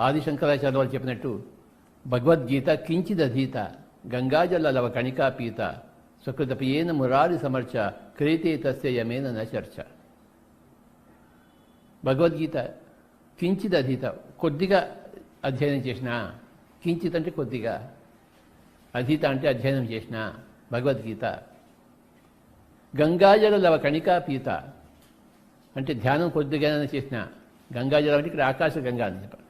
ఆది శంకరాచార్య వారు చెప్పినట్టు భగవద్గీత కించిదధీత గంగాజల లవ కణికా పీత సుకృతపియేన మురారి సమర్చ క్రీతే తస్య యమేన న చర్చ. భగవద్గీత కించిదధీత కొద్దిగా అధ్యయనం చేసిన కించిత్ అంటే కొద్దిగా అధీత అంటే అధ్యయనం చేసిన భగవద్గీత. గంగాజల లవ కణికా పీత అంటే ధ్యానం కొద్దిగా చేసిన గంగాజలం అంటే ఇక్కడ ఆకాశ గంగా అని చెప్పారు.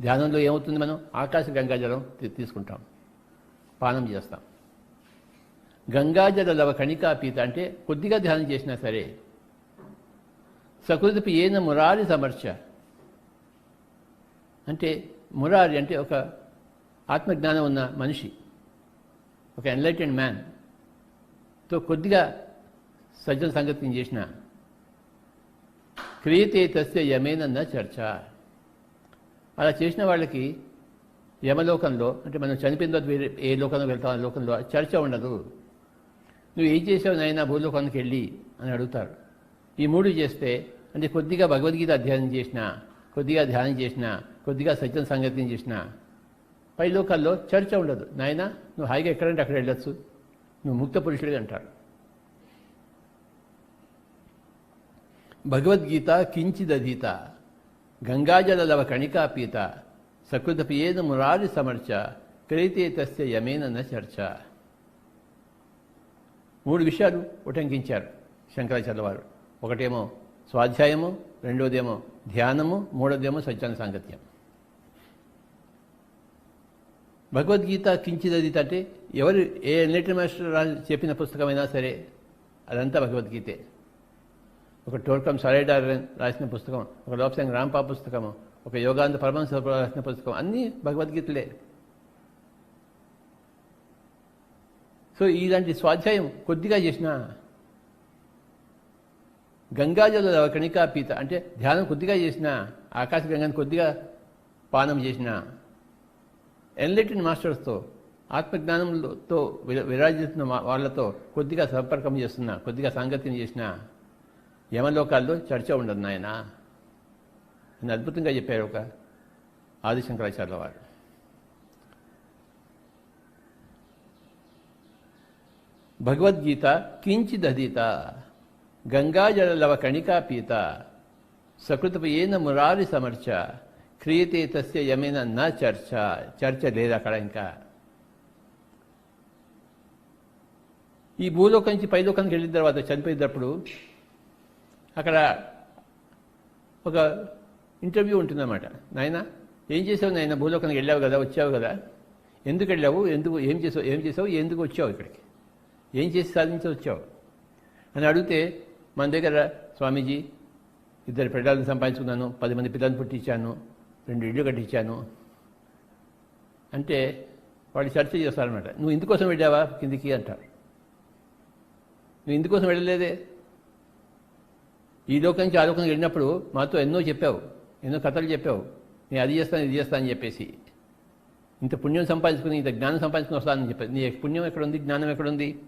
ధ్యానంలో ఏమవుతుంది మనం? ఆకాశ గంగాజలం తీసుకుంటాం. పానం చేస్తాం. గంగాజల లవ కణికా పీత అంటే కొద్దిగా ధ్యానం చేసినా సరే సకృతిపి ఏన మురారి సమర్చ. అంటే మురారి అంటే ఒక ఆత్మజ్ఞానం ఉన్న మనిషి ఒక ఎన్లైటెడ్ మ్యాన్తో కొద్దిగా సజ్జన సంగతిని చేసిన క్రియతే తస్య యమేనన్న చర్చ. అలా చేసిన వాళ్ళకి యమలోకంలో అంటే మనం చనిపోయిన వేరే ఏ లోకంలో వెళ్తాం ఆ లోకంలో చర్చ ఉండదు. నువ్వు ఏం చేసావు నాయన భూలోకానికి వెళ్ళి అని అడుగుతారు. ఈ మూడు చేస్తే అంటే కొద్దిగా భగవద్గీత అధ్యయనం చేసిన కొద్దిగా ధ్యానం చేసిన కొద్దిగా సత్యం సంగతిని చేసిన పై లోకాల్లో చర్చ ఉండదు. నాయన నువ్వు హాయిగా ఎక్కడంటే అక్కడ వెళ్ళొచ్చు. నువ్వు ముక్త పురుషుడు అంటారు. భగవద్గీత కించిదధీత. గంగాజల లవ కణికా పీత సకృతపియేన మురారి సమర్చ క్రైతే తస్య యమేనన్న చర్చ. మూడు విషయాలు ఉటంకించారు శంకరాచార్య వారు. ఒకటేమో స్వాధ్యాయము రెండోదేమో ధ్యానము మూడోదేమో సత్యాన సాంగత్యం. భగవద్గీత కించిదది అంటే ఎవరు ఏ ఎన్లైటెడ్ మాస్టర్ చెప్పిన పుస్తకమైనా సరే అదంతా భగవద్గీతే. ఒక టోర్కం సరైడార్ రాసిన పుస్తకం ఒక లోపసంగ్ రాంపా పుస్తకము ఒక యోగాంత పరమహంస రాసిన పుస్తకం అన్నీ భగవద్గీతలే. సో ఇలాంటి స్వాధ్యాయం కొద్దిగా చేసిన గంగాజల కణికా పీత అంటే ధ్యానం కొద్దిగా చేసిన ఆకాశ గంగాన్ని కొద్దిగా పానం చేసిన ఎన్లైటెడ్ మాస్టర్స్తో ఆత్మజ్ఞానంతో విరాజిస్తున్న వాళ్ళతో కొద్దిగా సంపర్కం చేస్తున్నా కొద్దిగా సాంగత్యం చేసిన యమలోకాల్లో చర్చ ఉండదు నాయన. అని అద్భుతంగా చెప్పారు ఒక ఆదిశంకరాచార్యుల వారు. భగవద్గీత కించిదధీత గంగాజలలవ కణికా పీత సకృతపు ఏన మురారి సమర్చ క్రియతే తస్య యమైన నా చర్చ చర్చ లేదు అక్కడ ఇంకా. ఈ భూలోకం నుంచి పైలోకానికి వెళ్ళిన తర్వాత చనిపోయినప్పుడు అక్కడ ఒక ఇంటర్వ్యూ ఉంటుందన్నమాట. నాయన ఏం చేసావు నాయన? భూలోకానికి వెళ్ళావు కదా వచ్చావు కదా. ఎందుకు వెళ్ళావు? ఎందుకు ఏం చేసావు? ఏం చేసావు? ఎందుకు వచ్చావు ఇక్కడికి? ఏం చేసి సాధించి వచ్చావు? అని అడిగితే మన దగ్గర స్వామీజీ ఇద్దరు పిల్లలను సంపాదించుకున్నాను పది మంది పిల్లలను పుట్టించాను రెండు ఇళ్ళు కట్టించాను. అంటే వాళ్ళు చర్చ చేస్తారనమాట నువ్వు ఇందుకోసం వెళ్ళావా? కిందికి అంటారు. నువ్వు ఇందుకోసం వెళ్ళలేదే? ఈ లోకం నుంచి ఆ లోకంకి వెళ్ళినప్పుడు మాతో ఎన్నో చెప్పావు ఎన్నో కథలు చెప్పావు. నేను అది చేస్తాను ఇది చేస్తాను అని చెప్పేసి. ఇంత పుణ్యం సంపాదించుకుని ఇంత జ్ఞానం సంపాదించుకుని వస్తానని చెప్పేసి నీ పుణ్యం ఎక్కడుంది జ్ఞానం ఎక్కడుంది?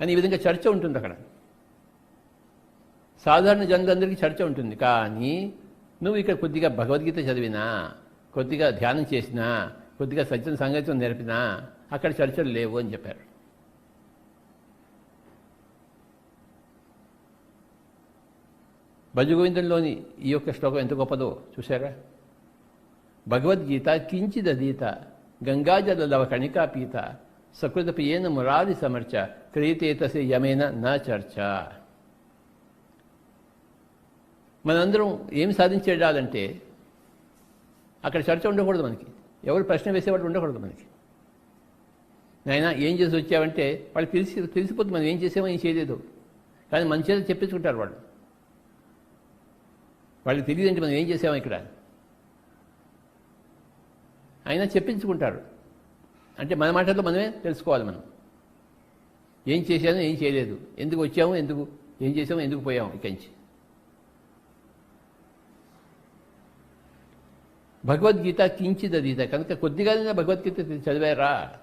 అని ఈ విధంగా చర్చ ఉంటుంది అక్కడ. సాధారణ జనులందరికీ చర్చ ఉంటుంది. కానీ నువ్వు ఇక్కడ కొద్దిగా భగవద్గీత చదివినా కొద్దిగా ధ్యానం చేసినా కొద్దిగా సత్యం సంగతి నేర్పినా అక్కడ చర్చలు లేవు అని చెప్పారు. భజగోవిందంలోని ఈ యొక్క శ్లోకం ఎంత గొప్పదో చూసారా భగవద్గీత కించిదీత గంగాజల లవ కణికా పీత సకృతపి ఏన మురారి సమర్చ క్రియతే యమేన నా చర్చ. మనందరం ఏమి సాధించేడాలంటే అక్కడ చర్చ ఉండకూడదు మనకి. ఎవరు ప్రశ్న వేసేవాడు ఉండకూడదు మనకి. నాయన ఏం చేసి వచ్చావంటే వాళ్ళు తెలిసి తెలిసిపోతుంది మనం ఏం చేసామో ఏం చేయలేదు. కానీ మన చేత చెప్పించుకుంటారు వాళ్ళు. వాళ్ళకి తెలియదంటే మనం ఏం చేసాము ఇక్కడ? అయినా చెప్పించుకుంటారు అంటే మన మాటల్లో మనమే తెలుసుకోవాలి మనం. ఏం చేశాను ఏం చేయలేదు. ఎందుకు వచ్చాము ఎందుకు ఏం చేసాము ఎందుకు పోయాము ఇక్కడి నుంచి? భగవద్గీత కించిదీత కనుక కొద్దిగానే భగవద్గీత చదివారా?